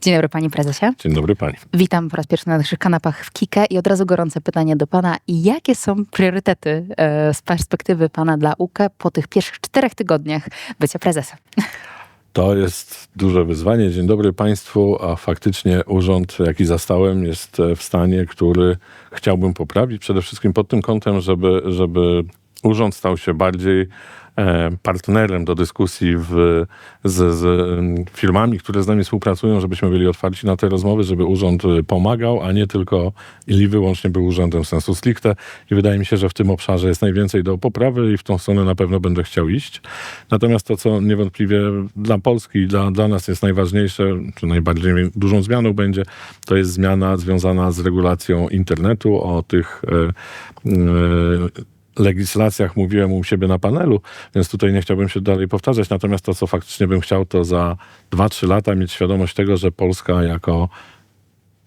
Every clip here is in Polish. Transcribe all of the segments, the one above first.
Dzień dobry panie prezesie. Dzień dobry pani. Witam po raz pierwszy na naszych kanapach w Kike i od razu gorące pytanie do pana. Jakie są priorytety e, z perspektywy pana dla UKE po tych pierwszych czterech tygodniach bycia prezesem? To jest duże wyzwanie. Dzień dobry Państwu, a faktycznie urząd, jaki zastałem, jest e, w stanie, który chciałbym poprawić. Przede wszystkim pod tym kątem, żeby, żeby urząd stał się bardziej partnerem do dyskusji w, z, z em, firmami, które z nami współpracują, żebyśmy byli otwarci na te rozmowy, żeby urząd e, pomagał, a nie tylko i wyłącznie był urzędem sensu stricte. I wydaje mi się, że w tym obszarze jest najwięcej do poprawy i w tą stronę na pewno będę chciał iść. Natomiast to, co niewątpliwie dla Polski i dla, dla nas jest najważniejsze, czy najbardziej dużą zmianą będzie, to jest zmiana związana z regulacją internetu, o tych e, e, legislacjach mówiłem u siebie na panelu, więc tutaj nie chciałbym się dalej powtarzać. Natomiast to, co faktycznie bym chciał, to za 2-3 lata mieć świadomość tego, że Polska jako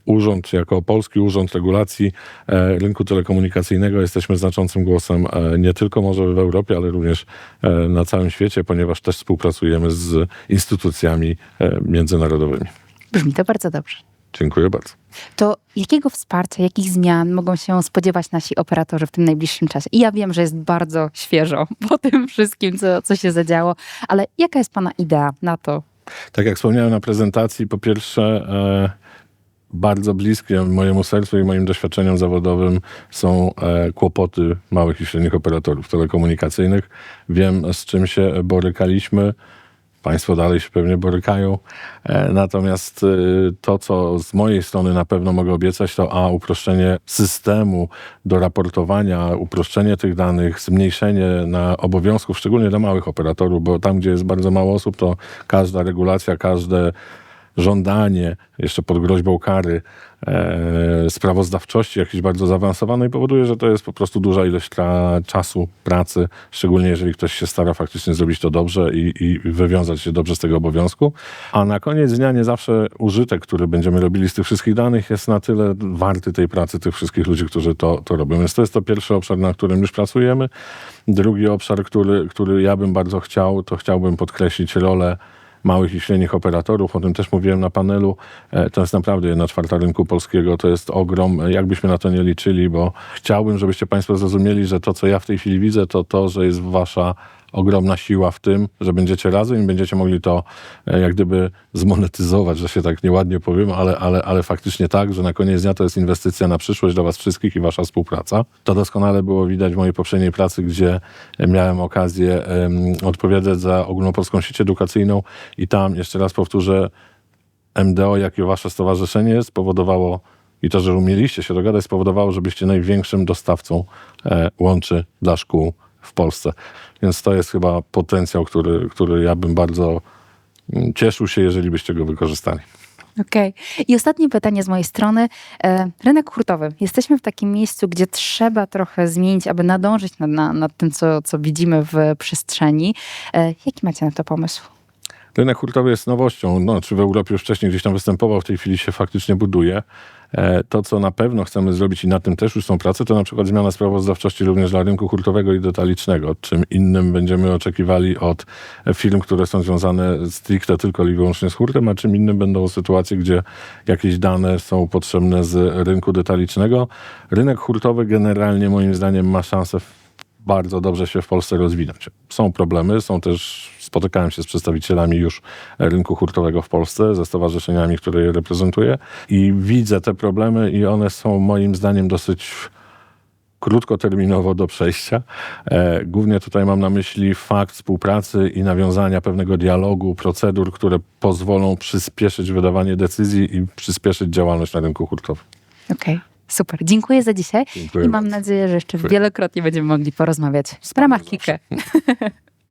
urząd, jako polski urząd regulacji e, rynku telekomunikacyjnego jesteśmy znaczącym głosem e, nie tylko może w Europie, ale również e, na całym świecie, ponieważ też współpracujemy z instytucjami e, międzynarodowymi. Brzmi to bardzo dobrze. Dziękuję bardzo. To jakiego wsparcia, jakich zmian mogą się spodziewać nasi operatorzy w tym najbliższym czasie? I ja wiem, że jest bardzo świeżo po tym wszystkim, co, co się zadziało, ale jaka jest pana idea na to? Tak jak wspomniałem na prezentacji, po pierwsze e, bardzo bliskie mojemu sercu i moim doświadczeniom zawodowym są e, kłopoty małych i średnich operatorów telekomunikacyjnych. Wiem, z czym się borykaliśmy. Państwo dalej się pewnie borykają. E, Natomiast e, to, co z mojej strony na pewno mogę obiecać, to a uproszczenie systemu do raportowania, uproszczenie tych danych, zmniejszenie na obowiązków, szczególnie dla małych operatorów, bo tam, gdzie jest bardzo mało osób, to każda regulacja, każde żądanie, jeszcze pod groźbą kary, e, sprawozdawczości jakiejś bardzo zaawansowanej powoduje, że to jest po prostu duża ilość czasu, pracy, szczególnie jeżeli ktoś się stara faktycznie zrobić to dobrze i, i wywiązać się dobrze z tego obowiązku. A na koniec dnia nie zawsze użytek, który będziemy robili z tych wszystkich danych jest na tyle warty tej pracy tych wszystkich ludzi, którzy to, to robią. Więc to jest to pierwszy obszar, na którym już pracujemy. Drugi obszar, który, który ja bym bardzo chciał, to chciałbym podkreślić rolę małych i średnich operatorów. O tym też mówiłem na panelu. E, To jest naprawdę jedna czwarta rynku polskiego. To jest ogrom, e, jakbyśmy na to nie liczyli, bo chciałbym, żebyście Państwo zrozumieli, że to, co ja w tej chwili widzę, to to, że jest Wasza ogromna siła w tym, że będziecie razem i będziecie mogli to e, jak gdyby zmonetyzować, że się tak nieładnie powiem, ale, ale, ale faktycznie tak, że na koniec dnia to jest inwestycja na przyszłość dla was wszystkich i wasza współpraca. To doskonale było widać w mojej poprzedniej pracy, gdzie miałem okazję em, odpowiadać za ogólnopolską sieć edukacyjną i tam, jeszcze raz powtórzę, MDO, jakie wasze stowarzyszenie spowodowało i to, że umieliście się dogadać, spowodowało, żebyście największym dostawcą e, łączy dla szkół w Polsce. Więc to jest chyba potencjał, który, który ja bym bardzo mm, cieszył się, jeżeli byście go wykorzystali. Okej. I ostatnie pytanie z mojej strony. E, rynek hurtowy. Jesteśmy w takim miejscu, gdzie trzeba trochę zmienić, aby nadążyć nad, na, nad tym, co, co widzimy w przestrzeni. E, jaki macie na to pomysł? Rynek hurtowy jest nowością, no, czy w Europie już wcześniej gdzieś tam występował, w tej chwili się faktycznie buduje. E, To, co na pewno chcemy zrobić i nad tym też już są prace, to na przykład zmiana sprawozdawczości również dla rynku hurtowego i detalicznego. Czym innym będziemy oczekiwali od firm, które są związane stricte tylko i wyłącznie z hurtem, a czym innym będą sytuacje, gdzie jakieś dane są potrzebne z rynku detalicznego. Rynek hurtowy generalnie moim zdaniem ma szansę bardzo dobrze się w Polsce rozwinąć. Są problemy, są też, spotykałem się z przedstawicielami już rynku hurtowego w Polsce, ze stowarzyszeniami, które je reprezentuję i widzę te problemy i one są moim zdaniem dosyć krótkoterminowo do przejścia. E, Głównie tutaj mam na myśli fakt współpracy i nawiązania pewnego dialogu, procedur, które pozwolą przyspieszyć wydawanie decyzji i przyspieszyć działalność na rynku hurtowym. Okej. Super. Dziękuję za dzisiaj Dziękuję i mam bardzo. nadzieję, że jeszcze Dziękuję. wielokrotnie będziemy mogli porozmawiać w ramach. Kike.